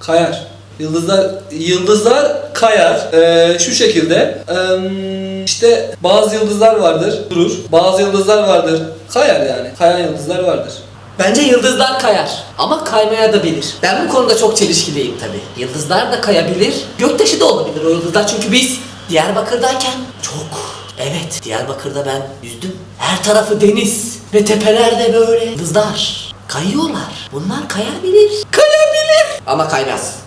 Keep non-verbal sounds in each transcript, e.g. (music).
Kayar. Yıldızlar yıldızlar kayar. Ee, şu şekilde. Ee, işte bazı yıldızlar vardır, durur. Bazı yıldızlar vardır, kayar yani. Kayan yıldızlar vardır. Bence yıldızlar kayar ama kaymaya da bilir. Ben bu konuda çok çelişkiliyim tabi. Yıldızlar da kayabilir, göktaşı da olabilir o yıldızlar çünkü biz Diyarbakır'dayken çok Evet, Diyarbakır'da ben yüzdüm. Her tarafı deniz ve tepelerde böyle yıldızlar. Kayıyorlar. Bunlar kayabilir. Kayabilir. Ama kaymaz.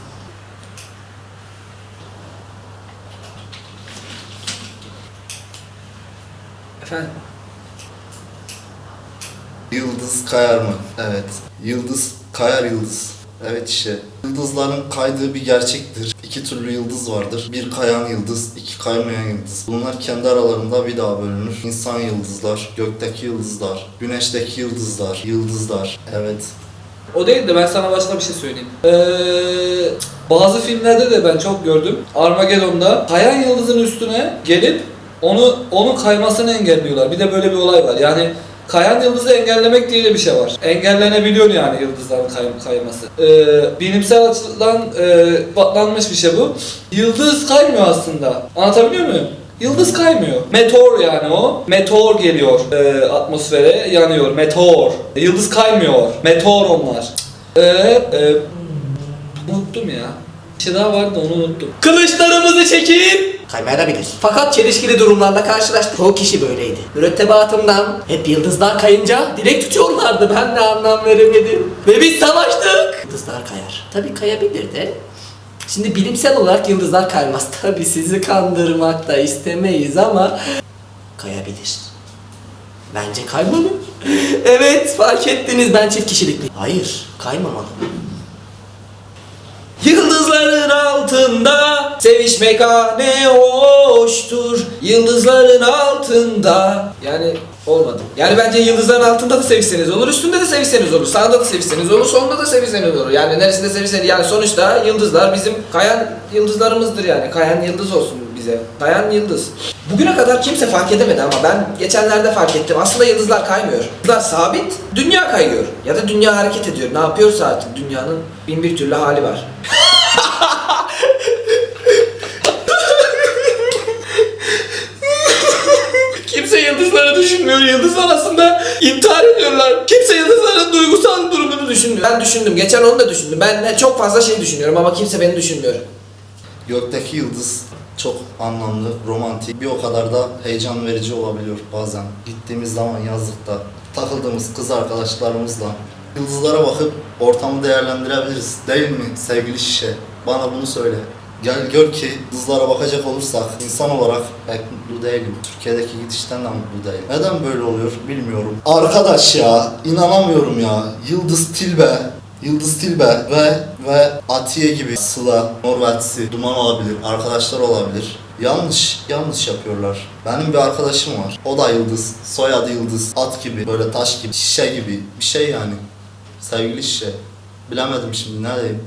Efendim? Yıldız kayar mı? Evet. Yıldız kayar yıldız. Evet işte. Yıldızların kaydığı bir gerçektir. İki türlü yıldız vardır. Bir kayan yıldız, iki kaymayan yıldız. Bunlar kendi aralarında bir daha bölünür. İnsan yıldızlar, gökteki yıldızlar, güneşteki yıldızlar, yıldızlar. Evet. O değil de ben sana başka bir şey söyleyeyim. Ee, bazı filmlerde de ben çok gördüm. Armageddon'da kayan yıldızın üstüne gelip onu onun kaymasını engelliyorlar. Bir de böyle bir olay var. Yani kayan yıldızı engellemek diye de bir şey var. Engellenebiliyor yani yıldızların kay- kayması. Ee, bilimsel açıdan e, patlanmış bir şey bu. Yıldız kaymıyor aslında. Anlatabiliyor muyum? Yıldız kaymıyor. Meteor yani o. Meteor geliyor e, atmosfere, yanıyor. Meteor. Yıldız kaymıyor. Meteor onlar. Ee, e, unuttum ya. Bir şey daha vardı onu unuttum. Kılıçlarımızı çekin. Kaymayabilir. Fakat çelişkili durumlarla karşılaştık. Çoğu kişi böyleydi. Mürettebatımdan hep yıldızlar kayınca dilek tutuyorlardı. Ben de anlam veremedim. Ve biz savaştık. Yıldızlar kayar. Tabii kayabilir de. Şimdi bilimsel olarak yıldızlar kaymaz. (laughs) Tabii sizi kandırmak da istemeyiz ama kayabilir. Bence kaymalı. (laughs) evet fark ettiniz ben çift kişilikli. Hayır kaymamalı. Altında sevişmek ah ne hoştur. Yıldızların altında. Yani olmadı. Yani bence yıldızların altında da sevişseniz olur, üstünde de sevişseniz olur, sağda da sevişseniz olur, solunda da sevişseniz olur. Yani neresinde sevişseniz yani sonuçta yıldızlar bizim kayan yıldızlarımızdır yani. Kayan yıldız olsun bize. Kayan yıldız. Bugüne kadar kimse fark edemedi ama ben geçenlerde fark ettim. Aslında yıldızlar kaymıyor. Yıldızlar sabit, dünya kayıyor. Ya da dünya hareket ediyor. Ne yapıyorsa artık dünyanın bin bir türlü hali var. Kimse yıldızları düşünmüyor. Yıldızlar aslında intihar ediyorlar. Kimse yıldızların duygusal durumunu düşünmüyor. Ben düşündüm. Geçen onu da düşündüm. Ben de çok fazla şey düşünüyorum ama kimse beni düşünmüyor. Gökteki yıldız çok anlamlı, romantik, bir o kadar da heyecan verici olabiliyor bazen. Gittiğimiz zaman yazlıkta takıldığımız kız arkadaşlarımızla yıldızlara bakıp ortamı değerlendirebiliriz. Değil mi sevgili şişe? Bana bunu söyle. Gel gör ki yıldızlara bakacak olursak insan olarak pek mutlu değilim. Türkiye'deki gidişten de mutlu değilim. Neden böyle oluyor bilmiyorum. Arkadaş ya inanamıyorum ya. Yıldız Tilbe Yıldız Tilbe ve ve Atiye gibi Sıla, Norveçsi, Duman olabilir, arkadaşlar olabilir. Yanlış, yanlış yapıyorlar. Benim bir arkadaşım var. O da Yıldız. Soyadı Yıldız. At gibi, böyle taş gibi, şişe gibi. Bir şey yani. Sevgili şişe. Bilemedim şimdi ne diyeyim.